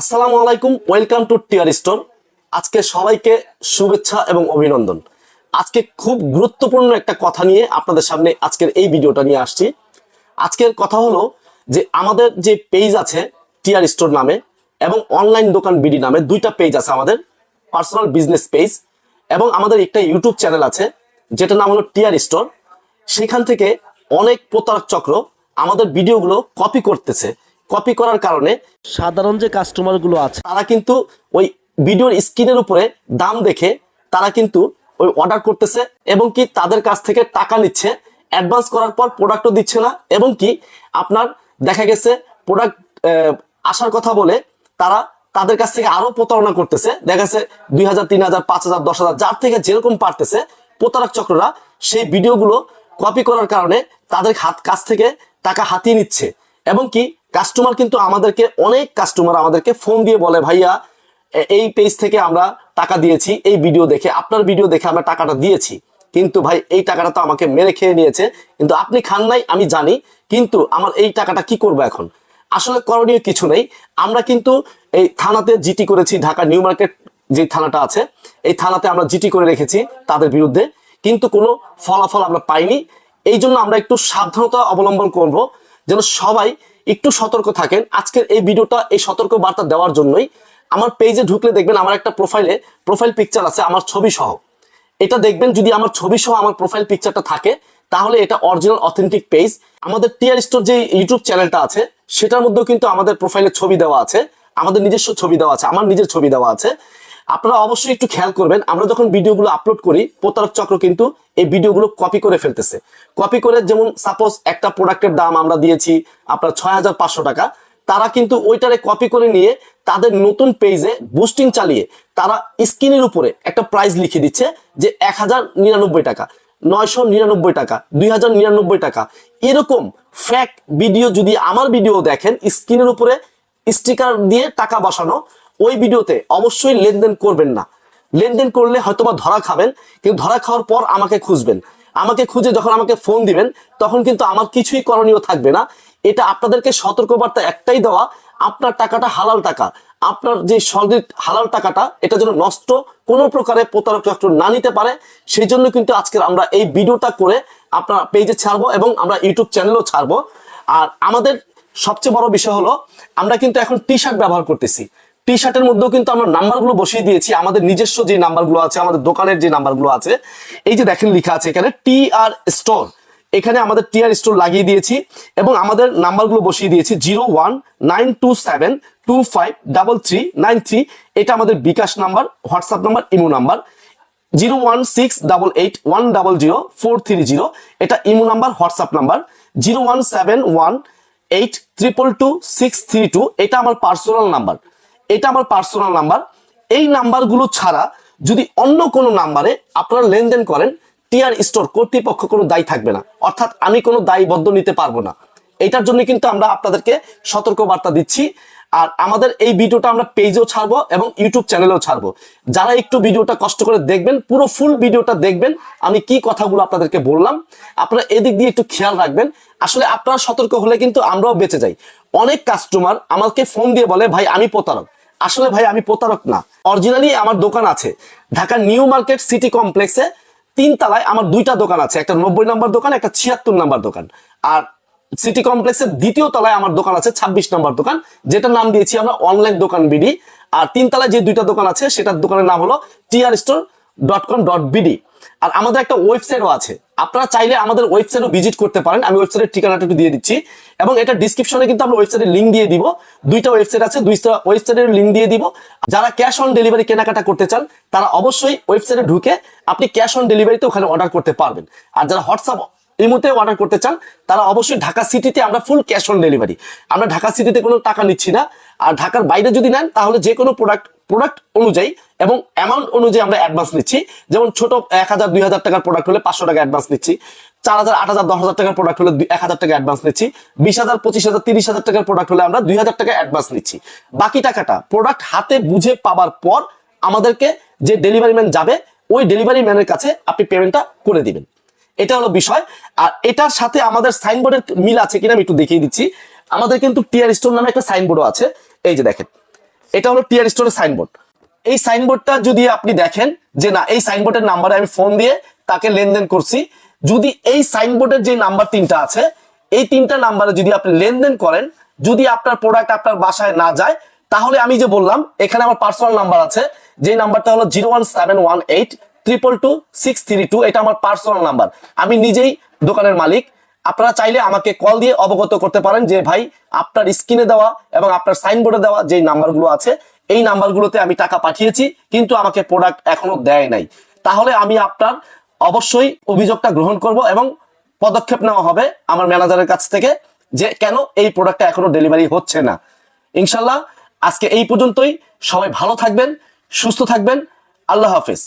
আসসালামু আলাইকুম, welcome to tear store. আজকে সবাইকে শুভেচ্ছা এবং অভিনন্দন। আজকে খুব গুরুত্বপূর্ণ একটা কথা নিয়ে আপনাদের সামনে আজকের এই ভিডিওটা নিয়ে আসছি। আজকের কথা হলো যে আমাদের যে পেজ আছে টিয়ার স্টোর নামে এবং অনলাইন দোকান বিডি নামে দুইটা পেজ আছে আমাদের পার্সোনাল বিজনেস পেজ এবং আমাদের একটা ইউটিউব চ্যানেল আছে, যেটার নাম হলো টিয়ার স্টোর। সেখান থেকে অনেক প্রতারক চক্র আমাদের ভিডিওগুলো কপি করতেছে। কপি করার কারণে সাধারণ যে কাস্টমারগুলো আছে তারা কিন্তু ওই ভিডিওর স্ক্রিনের উপরে দাম দেখে তারা কিন্তু ওই অর্ডার করতেছে এবং কি তাদের কাছ থেকে টাকা নিচ্ছে। অ্যাডভান্স করার পর প্রোডাক্টও দিচ্ছে না এবং কি আপনার দেখা গেছে প্রোডাক্ট আসার কথা বলে তারা তাদের কাছ থেকে আরও প্রতারণা করতেছে। দেখা গেছে দুই হাজার তিন হাজার পাঁচ হাজার দশ হাজার যার থেকে যেরকম পারতেছে প্রতারক চক্ররা সেই ভিডিওগুলো কপি করার কারণে তাদের হাত কাছ থেকে টাকা হাতিয়ে নিচ্ছে। এবং কি কাস্টমার কিন্তু আমাদেরকে, অনেক কাস্টমার আমাদেরকে ফোন দিয়ে বলে, ভাইয়া এই পেজ থেকে আমরা টাকা দিয়েছি, এই ভিডিও দেখে, আপনার ভিডিও দেখে আমরা টাকাটা দিয়েছি। কিন্তু ভাই, এই টাকাটা তো আমাকে মেরে খেয়ে নিয়েছে, কিন্তু আপনি খান নাই, আমি জানি, কিন্তু আমার এই টাকাটা কি করব এখন? আসলে করণীয় কিছু নেই। আমরা কিন্তু এই থানাতে জিটি করেছি, ঢাকা নিউ মার্কেট যে থানাটা আছে, এই থানাতে আমরা জিটি করে রেখেছি তাদের বিরুদ্ধে, কিন্তু কোনো ফলাফল আমরা পাইনি। এই জন্য আমরা একটু সাবধানতা অবলম্বন করব, যেন সবাই একটু সতর্ক থাকেন। আজকের এই ভিডিওটা এই সতর্ক বার্তা দেওয়ার জন্যই আমার পেজে ঢুকলে দেখবেন আমার একটা প্রোফাইলে প্রোফাইল পিকচার আছে, আমার ছবি সহ। এটা দেখবেন যদি আমার ছবি সহ আমার প্রোফাইল পিকচারটা থাকে, তাহলে এটা অরিজিনাল অথেন্টিক পেজ আমাদের টিয়ার স্টোর যে ইউটিউব চ্যানেলটা আছে, সেটার মধ্যেও কিন্তু আমাদের প্রোফাইলে ছবি দেওয়া আছে, আমাদের নিজস্ব ছবি দেওয়া আছে, আমার নিজের ছবি দেওয়া আছে। আপনারা অবশ্যই একটু খেয়াল করবেন, আমরা যখন ভিডিওগুলো আপলোড করি, প্রতারক চক্র কিন্তু এই ভিডিওগুলো কপি করে ফেলতেছে। কপি করে যেমন সাপোজ একটা প্রোডাক্টের দাম আমরা দিয়েছি আপনার ছয় হাজার পাঁচশো টাকা, তারা কিন্তু ওইটারে কপি করে নিয়ে তাদের নতুন পেজে বুস্টিং চালিয়ে তারা স্ক্রিনের উপরে একটা প্রাইস লিখে দিচ্ছে যে এক হাজার নিরানব্বই টাকা, নয়শো নিরানব্বই টাকা দুই হাজার নিরানব্বই টাকা। এরকম ফ্যাক ভিডিও যদি আমার ভিডিও দেখেন স্ক্রিনের উপরে স্টিকার দিয়ে টাকা বসানো ওই ভিডিওতে অবশ্যই লেনদেন করবেন না। লেনদেন করলে হয়তোবা ধরা খাবেন, কিন্তু ধরা খাওয়ার পর আমাকে খুঁজবেন। আমাকে খুঁজে যখন আমাকে ফোন দিবেন, তখন কিন্তু আমার কিছুই করণীয় থাকবে না। এটা আপনাদেরকে সতর্কবার্তা একটাই দেওয়া, আপনার টাকাটা হালাল টাকা। আপনার যে সলিড হালাল টাকাটা, এটা যেন নষ্ট কোনো প্রকারে প্রতারক চক্র না নিতে পারে, সেই জন্য কিন্তু আজকের আমরা এই ভিডিওটা করে আপনার পেজে ছাড়বো এবং আমরা ইউটিউব চ্যানেলেও ছাড়বো। আর আমাদের সবচেয়ে বড় বিষয় হলো, আমরা কিন্তু এখন টি শার্ট ব্যবহার করতেছি। টি শার্টের মধ্যেও কিন্তু আমরা নাম্বারগুলো বসিয়ে দিয়েছি। আমাদের নিজস্ব যে নাম্বারগুলো আছে, আমাদের দোকানের যে নাম্বারগুলো আছে, এই যে দেখেন লেখা আছে এখানে টি আর স্টোর এখানে আমাদের টি আর স্টোর লাগিয়ে দিয়েছি এবং আমাদের নাম্বারগুলো বসিয়ে দিয়েছি zero one nine two seven two five double three nine three এটা আমাদের bKash number WhatsApp number imo number. Zero one six double eight one double zero four three zero এটা imo number WhatsApp number. Zero one seven one eight triple two six three two এটা আমার personal number. এটা আমার personal number এই নাম্বারগুলো ছাড়া যদি অন্য কোনো নাম্বারে আপনারা লেনদেন করেন টিআর স্টোর কর্তৃপক্ষ কোনো দায়ী থাকবে না। অর্থাৎ আমি কোনো দায়বদ্ধ নিতে পারব না। এটার জন্য কিন্তু আমরা আপনাদেরকে সতর্ক বার্তা দিচ্ছি। আর আমাদের এই ভিডিওটা আমরা পেজেও ছাড়বো এবং ইউটিউব চ্যানেলেও ছাড়বো। যারা একটু ভিডিওটা কষ্ট করে দেখবেন, পুরো ফুল ভিডিওটা দেখবেন, আমি কি কথাগুলো আপনাদেরকে বললাম, আপনারা এদিক দিয়ে একটু খেয়াল রাখবেন। আসলে আপনারা সতর্ক হলে কিন্তু আমরাও বেঁচে যাই। অনেক কাস্টমার আমাকে ফোন দিয়ে বলে, ভাই, আমি প্রতারক। আসলে ভাই, আমি প্রতারক না। অরিজিনালি আমার দোকান আছে। ঢাকা নিউ মার্কেট সিটি কমপ্লেক্সে তিন তলায় আমার দুইটা দোকান আছে। একটা নব্বই নাম্বার দোকান, একটা ছিয়াত্তর নাম্বার দোকান। আর সিটি কমপ্লেক্সের দ্বিতীয় তলায় আমার দোকান আছে, ছাব্বিশ নাম্বার দোকান। যেটার নাম দিয়েছি আমরা অনলাইন দোকান বিডি। আর তিন তলায় যে দুইটা দোকান আছে, সেটার দোকানের নাম হলো TR store dot com dot BD. আর আমাদের একটা ওয়েবসাইটও আছে। আপনারা চাইলে আমাদের ওয়েবসাইটও ভিজিট করতে পারেন। আমি ওয়েবসাইটের ঠিকানাটা একটু দিয়ে দিচ্ছি। এবং এটা ডিসক্রিপশনে কিন্তু আমরা ওয়েবসাইটের লিঙ্ক দিয়ে দিব। দুইটা ওয়েবসাইট আছে, দুইটা ওয়েবসাইটের লিঙ্ক দিয়ে দিব। যারা ক্যাশ অন ডেলিভারি কেনাকাটা করতে চান, তারা অবশ্যই ওয়েবসাইটে ঢুকে আপনি ক্যাশ অন ডেলিভারিতে ওখানে অর্ডার করতে পারবেন। আর যারা হোয়াটসঅ্যাপ এই মুহূর্তে অর্ডার করতে চান, তারা অবশ্যই ঢাকা সিটিতে আমরা ফুল ক্যাশ অন ডেলিভারি আমরা ঢাকা সিটিতে কোনো টাকা নিচ্ছি না। আর ঢাকার বাইরে যদি নেন, তাহলে যে কোনো প্রোডাক্ট প্রোডাক্ট অনুযায়ী এবং অ্যামাউন্ট অনুযায়ী আমরা অ্যাডভান্স নিচ্ছি। যেমন ছোট এক হাজার, দুই হাজার টাকার প্রোডাক্ট হলে পাঁচশো টাকা অ্যাডভান্স নিচ্ছি। চার হাজার, আট হাজার, দশ হাজার টাকার প্রোডাক্ট হলে এক হাজার টাকা অ্যাডভান্স নিচ্ছি। বিশ হাজার, পঁচিশ হাজার, তিরিশ হাজার টাকার প্রোডাক্ট হলে আমরা দুই হাজার টাকা অ্যাডভান্স নিচ্ছি। বাকি টাকাটা প্রোডাক্ট হাতে বুঝে পাবার পর আমাদেরকে যে ডেলিভারি ম্যান যাবে, ওই ডেলিভারি ম্যানের কাছে আপনি পেমেন্টটা করে দিবেন। এটা হলো বিষয়। আর এটার সাথে আমাদের সাইনবোর্ডের মিল আছে কিনা আমি একটু দেখিয়ে দিচ্ছি। আমাদের কিন্তু টিয়ার স্টোর নামে একটা সাইনবোর্ডও আছে। এই যে দেখেন। এটা হলো টিয়ার স্টোরের সাইনবোর্ড এই সাইনবোর্ডটা যদি আপনি দেখেন যে না, এই সাইনবোর্ডের নাম্বারে আমি ফোন দিয়ে তাকে লেনদেন করছি, যদি এই সাইনবোর্ডের যে নাম্বার তিনটা আছে, এই তিনটা নাম্বারে যদি আপনি লেনদেন করেন, যদি আপনার প্রোডাক্ট আপনার বাসায় না যায়, তাহলে আমি যে বললাম, এখানে আমার পার্সোনাল নাম্বার আছে যে নাম্বারটা হলো zero one seven one eight triple two six three two এটা আমার পার্সোনাল নাম্বার আমি নিজেই দোকানের মালিক আপনারা চাইলে আমাকে কল দিয়ে অবগত করতে পারেন যে, ভাই, আপনার স্ক্রিনে দেওয়া এবং আপনার সাইনবোর্ডে দেওয়া যে নাম্বারগুলো আছে, এই নাম্বারগুলোতে আমি টাকা পাঠিয়েছি, কিন্তু আমাকে প্রোডাক্ট এখনও দেয় নাই। তাহলে আমি আপনার অবশ্যই অভিযোগটা গ্রহণ করব এবং পদক্ষেপ নেওয়া হবে আমার ম্যানেজারের কাছ থেকে যে, কেন এই প্রোডাক্টটা এখনও ডেলিভারি হচ্ছে না? ইনশাল্লাহ আজকে এই পর্যন্তই। সবাই ভালো থাকবেন, সুস্থ থাকবেন। আল্লাহ হাফেজ।